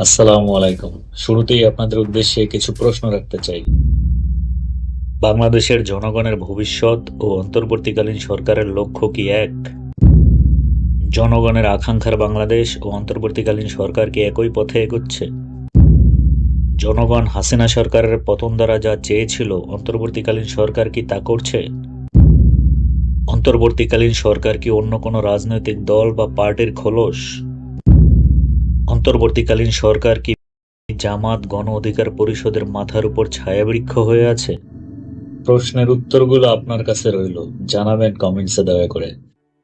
আসসালামু আলাইকুম। শুরুতেই আপনাদের উদ্দেশ্যে কিছু প্রশ্ন রাখতে চাই। বাংলাদেশের জনগণের ভবিষ্যৎ ও অন্তর্বর্তীকালীন সরকারের লক্ষ্য কি এক? জনগণের আকাঙ্ক্ষার বাংলাদেশ ও অন্তর্বর্তীকালীন সরকার কি একই পথে এগোচ্ছে? জনগণ হাসিনা সরকারের পতন দ্বারা যা চেয়েছিল, অন্তর্বর্তীকালীন সরকার কি তা করছে? অন্তর্বর্তীকালীন সরকার কি অন্য কোনো রাজনৈতিক দল বা পার্টির খোলস? অন্তর্বর্তীকালীন সরকার কি জামাত গণ অধিকার পরিষদের মাথার উপর ছায়াবৃক্ষ হয়ে আছে? প্রশ্নের উত্তরগুলো আপনার কাছে রইল। জানাবেন কমেন্টসে দয়া করে।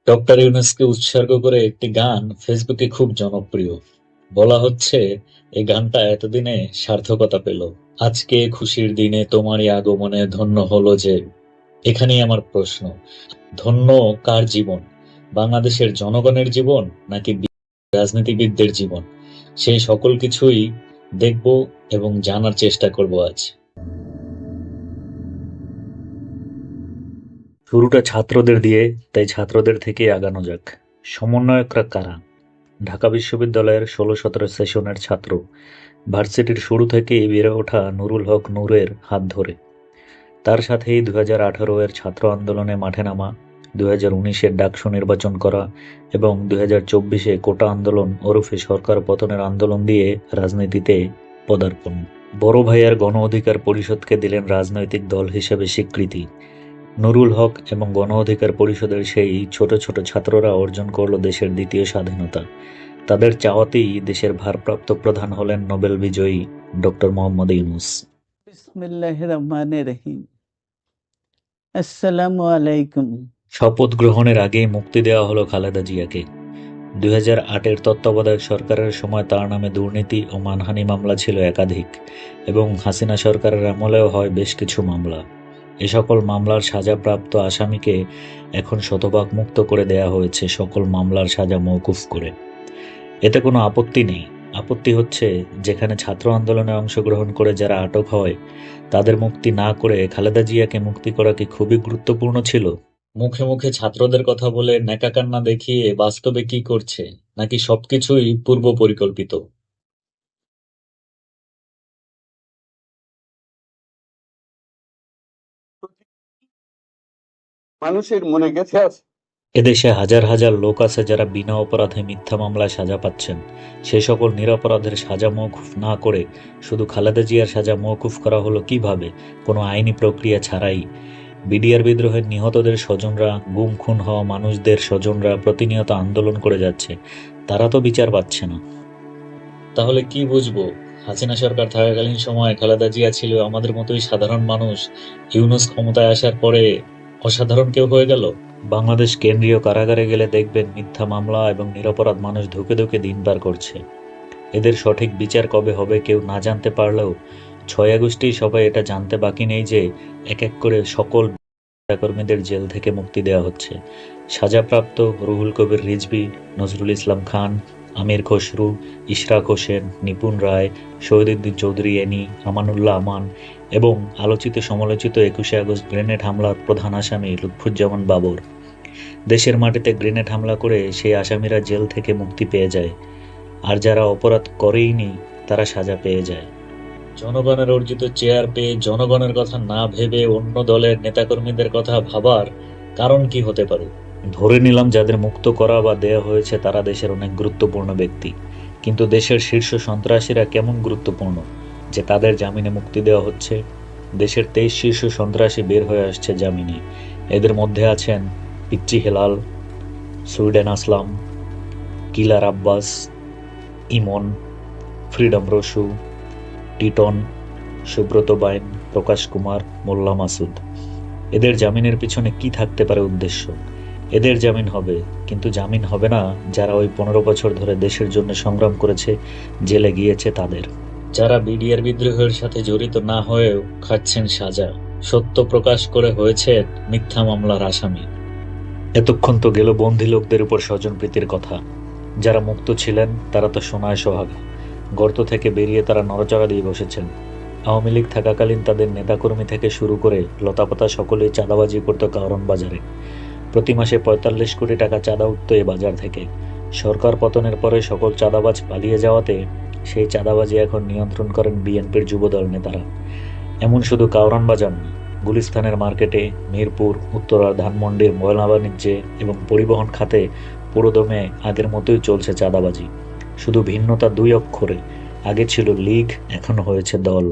ডক্টর ইউনুসকে উৎসর্গ করে একটি গান ফেসবুকে খুব জনপ্রিয়। বলা হচ্ছে এই গানটা এতদিনে সার্থকতা পেল। আজকে খুশির দিনে তোমারই আগমনে ধন্য হলো যে। এখানেই আমার প্রশ্ন, ধন্য কার জীবন? বাংলাদেশের জনগণের জীবন নাকি রাজনীতিবিদদের জীবন? সেই সকল কিছুই দেখব এবং জানার চেষ্টা করব আজ। শুরুটা ছাত্রদের দিয়ে, তাই ছাত্রদের থেকে আগানো যাক। সমন্বয়করা কারা? ঢাকা বিশ্ববিদ্যালয়ের ষোলো সতেরো সেশনের ছাত্র। ভার্সিটির শুরু থেকেই বেড়ে ওঠা নুরুল হক নূরের হাত ধরে। তার সাথেই দু হাজার আঠারো এর ছাত্র আন্দোলনে মাঠে নামা দু উনিশের ডাকসু নির্বাচন করা এবং দুই হাজার চব্বিশে কোটা আন্দোলন ওরফে সরকার পতনের আন্দোলন দিয়ে রাজনীতিতে পদার্পণ। বড় ভাইয়ার গণ অধিকার পরিষদকে দিলেন রাজনৈতিক দল হিসেবে স্বীকৃতি। নুরুল হক এবং গণ অধিকার পরিষদের সেই ছোট ছোট ছাত্ররা অর্জন করল দেশের দ্বিতীয় স্বাধীনতা। তাদের চাওয়াতেই দেশের ভারপ্রাপ্ত প্রধান হলেন নোবেল বিজয়ী ডক্টর মোহাম্মদ ইউনুস। আসসালামু আলাইকুম। শপথ গ্রহণের আগেই মুক্তি দেওয়া হলো খালেদা জিয়াকে। দুই হাজার আটের তত্ত্বাবধায়ক সরকারের সময় তার নামে দুর্নীতি ও মানহানি মামলা ছিল একাধিক এবং হাসিনা সরকারের আমলেও হয় বেশ কিছু মামলা। এ সকল মামলার সাজাপ্রাপ্ত আসামিকে এখন শতভাগ মুক্ত করে দেয়া হয়েছে সকল মামলার সাজা মওকুফ করে। এতে কোনো আপত্তি নেই। আপত্তি হচ্ছে যেখানে ছাত্র আন্দোলনে অংশগ্রহণ করে যারা আটক হয়, তাদের মুক্তি না করে খালেদা জিয়াকে মুক্তি করা কি খুবই গুরুত্বপূর্ণ ছিল? মুখে মুখে ছাত্রদের কথা বলে নেকা কান্না দেখিয়ে বাস্তবে কি করছে নাকি সবকিছুই পূর্ব পরিকল্পিত মানুষের মনে গেছে আছে এদেশে হাজার হাজার লোক আছে যারা বিনা অপরাধে মিথ্যা মামলায় সাজা পাচ্ছেন। সে সকল নিরাপরাধের সাজা মওকুফ না করে শুধু খালেদা জিয়ার সাজা মওকুফ করা হলো কীভাবে? কোনো আইনি প্রক্রিয়া ছাড়াই। বিডিআর বিদ্রোহের নিহতদের স্বজনরা গুম খুন হওয়া মানুষদের স্বজনরা প্রতিনিয়ত আন্দোলন করে যাচ্ছে। তারা তো বিচার পাচ্ছে না। তাহলে কি বুঝব? হাসিনা সরকার থাকাকালীন সময় খালেদা জিয়া ছিল আমাদের মতোই সাধারণ মানুষ। ইউনুস ক্ষমতায় আসার পরে অসাধারণ কেউ হয়ে গেল? বাংলাদেশ কেন্দ্রীয় কারাগারে গেলে দেখবেন মিথ্যা মামলা এবং নিরপরাধ মানুষ ধুকে ধুকে দিন পার করছে। এদের সঠিক বিচার কবে হবে কেউ না জানতে পারলেও ছয় আগস্টেই সবাই এটা জানতে বাকি নেই যে এক এক করে সকল কর্মীদের জেল থেকে মুক্তি দেওয়া হচ্ছে। সাজাপ্রাপ্ত রুহুল কবির রিজভি, নজরুল ইসলাম খান, আমির খসরু, ইশরাক হোসেন, নিপুণ রায় শহীদুদ্দিন চৌধুরী, এনি, আমানুল্লাহ আমান এবং আলোচিত সমালোচিত একুশে আগস্ট গ্রেনেড হামলার প্রধান আসামি লুৎফুজ্জামান বাবর। দেশের মাটিতে গ্রেনেড হামলা করে সেই আসামিরা জেল থেকে মুক্তি পেয়ে যায়। আর যারা অপরাধ করেইনি, তারা সাজা পেয়ে যায়। জনগণের অর্জিত চেয়ার পেয়ে জনগণের কথা না ভেবে অন্য দলের নেতাকর্মীদের কথা ভাবার কারণ কি হতে পারে? ধরে নিলাম যাদের মুক্ত করা বা দেয়া হয়েছে তারা দেশের অনেক গুরুত্বপূর্ণ ব্যক্তি। কিন্তু দেশের শীর্ষ সন্ত্রাসীরা কেমন গুরুত্বপূর্ণ? যে তাদের জামিনে মুক্তি দেওয়া হচ্ছে? দেশের তেইশ শীর্ষ সন্ত্রাসী বের হয়ে আসছে জামিনে। এদের মধ্যে আছেন Pichchi Helal, Sweden Aslam, killer Abbas, Emon, freedom Rasu Titon, Subrata Bain, Prakash Kumar, Molla Masud. এদের জামিনের পিছনে কি থাকতে পারে উদ্দেশ্য? এদের জামিন হবে, কিন্তু জামিন হবে না যারা ওই পনেরো বছর ধরে দেশের জন্য সংগ্রাম করেছে, জেলে গিয়েছে তাদের। যারা বিডিআর বিদ্রোহের সাথে জড়িত না হয়েও খাচ্ছেন সাজা, সত্য প্রকাশ করে হয়েছে মিথ্যা মামলার আসামি। এতক্ষণ তো গেল বন্দী লোকদের উপর স্বজনপ্রীতির কথা। যারা মুক্ত ছিলেন, তারা তো সোনায় সোহাগা। গর্ত থেকে বেরিয়ে তারা নড়চড়া দিয়ে বসেছেন। আওয়ামী লীগ থাকাকালীন তাদের নেতাকর্মী থেকে শুরু করে লতাপাতা সকলেই চাঁদাবাজি করত কারণ বাজারে। প্রতি মাসে পঁয়তাল্লিশ কোটি টাকা চাঁদা উঠত এ বাজার থেকে। সরকার পতনের পরে সকল চাঁদাবাজ পালিয়ে যাওয়াতে সেই চাঁদাবাজি এখন নিয়ন্ত্রণ করেন বিএনপির যুবদল নেতারা। এমন শুধু কাউরান বাজার গুলিস্তানের মার্কেটে মিরপুর উত্তরার ধানমন্ডির ময়লা বাণিজ্যে এবং পরিবহন খাতে পুরোদমে আগের মতোই চলছে চাঁদাবাজি। শুধু ভিন্নতা দুই অক্ষরে। আগে ছিল লীগ, এখন হয়েছে দল।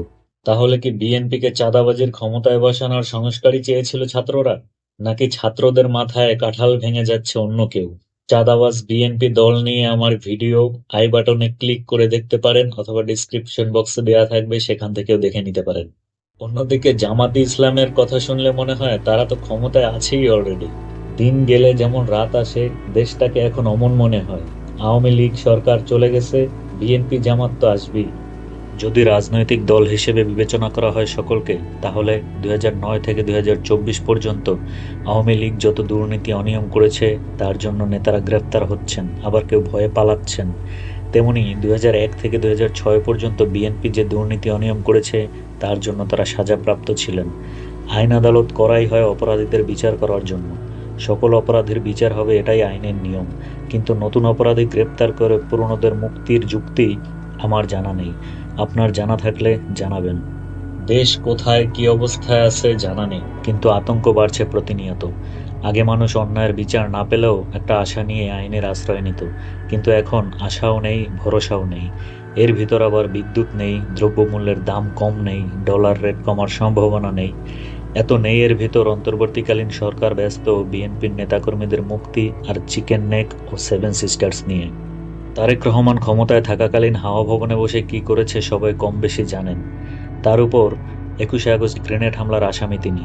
তাহলে কি বিএনপিকে চাঁদাবাজির ক্ষমতায় বসানোর সংস্কারই চেয়েছিল ছাত্ররা? নাকি ছাত্রদের মাথায় কাঁঠাল ভেঙে যাচ্ছে অন্য কেউ? চাঁদাবাজ বিএনপি দল নিয়ে আমার ভিডিও আই বাটনে ক্লিক করে দেখতে পারেন অথবা ডিসক্রিপশন বক্সে দেওয়া থাকবে, সেখান থেকেও দেখে নিতে পারেন। অন্যদিকে জামাতি ইসলামের কথা শুনলে মনে হয় তারা তো ক্ষমতায় আছেই অলরেডি দিন গেলে যেমন রাত আসে, দেশটাকে এখন অমন মনে হয়। আওয়ামী লীগ সরকার চলে গেছে, বিএনপি জামাত তো আসবেই। যদি রাজনৈতিক দল হিসেবে বিবেচনা করা হয় সকলকে, তাহলে দুই হাজার নয় থেকে দুই হাজার চব্বিশ পর্যন্ত আওয়ামী লীগ যত দুর্নীতি অনিয়ম করেছে, তার জন্য নেতারা গ্রেফতার হচ্ছেন, আবার কেউ ভয়ে পালাচ্ছেন। তেমনি দুই হাজার এক থেকে দুই হাজার ছয় পর্যন্ত বিএনপি যে দুর্নীতি অনিয়ম করেছে, তার জন্য তারা সাজাপ্রাপ্ত ছিলেন। আইন আদালত করাই হয় অপরাধীদের বিচার করার জন্য। সকল অপরাধের বিচার হবে, এটাই আইনের নিয়ম। কিন্তু নতুন অপরাধী গ্রেপ্তার করে পুরনোদের মুক্তির যুক্তি আমার জানা নেই। আপনার জানা থাকলে জানাবেন। দেশ কোথায়, কি অবস্থায় আছে জানা নেই, কিন্তু আতঙ্ক বাড়ছে প্রতিনিয়ত। আগে মানুষ অন্যায়ের বিচার না পেলেও একটা আশা নিয়ে আইনের আশ্রয় নিত, কিন্তু এখন আশাও নেই, ভরসাও নেই। এর ভিতর আবার বিদ্যুৎ নেই, দ্রব্যমূল্যের দাম কম নেই, ডলার রেট কমার সম্ভাবনা নেই। এত নেই এর ভিতর অন্তর্বর্তীকালীন সরকার ব্যস্ত বিএনপির নেতাকর্মীদের মুক্তি আর চিকেন নেক ও সেভেন সিস্টার্স নিয়ে। তারেক রহমান ক্ষমতায় থাকাকালীন হাওয়া ভবনে বসে কি করেছে সবাই কম বেশি জানেন। তার উপর একুশে আগস্ট গ্রেনেড হামলার আসামি তিনি।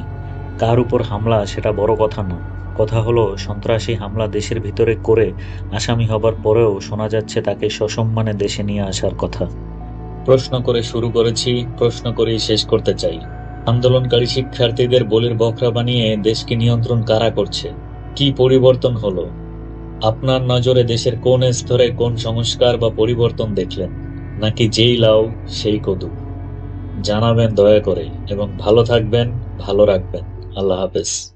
কার উপর হামলা সেটা বড় কথা না। কথা হলো, সন্ত্রাসী হামলা দেশের ভিতরে করে আসামি হবার পরেও শোনা যাচ্ছে তাকে সসম্মানে দেশে নিয়ে আসার কথা। প্রশ্ন করে শুরু করেছি, প্রশ্ন করেই শেষ করতে চাই। আন্দোলনকারী শিক্ষার্থীদের বলির বকরা বানিয়ে দেশকে নিয়ন্ত্রণ কারা করছে? কি পরিবর্তন হলো? আপনার নজরে দেশের কোন স্তরে কোন সংস্কার বা পরিবর্তন দেখলেন? নাকি যেই লাউ, সেই কদু? জানাবেন দয়া করে এবং ভালো থাকবেন, ভালো রাখবেন। আল্লাহ হাফেজ।